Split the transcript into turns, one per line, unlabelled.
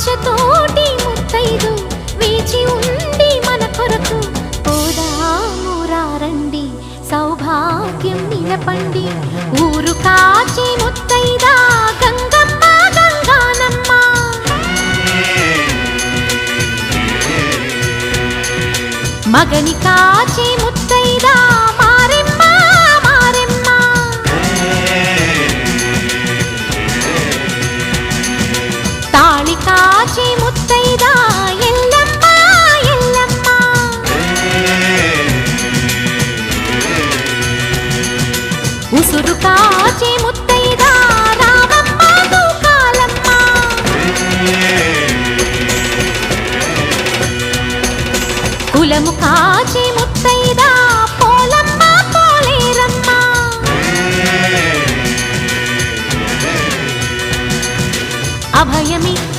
ఆశతోటి ముత్తైదు వేచి ఉండి మన కొరకు. పోదామురారండి సౌభాగ్యం నిలపండి. ఊరు కాచి ముత్తైదా గంగమ్మ గంగానమ్మ. మగని కాచి ముత్తైదా ఉసురు కాచి ముత్తైదా కులము కాచి ముత్తైదా పోలమ్మ పోలేరమ్మ. అభయమిచ్చి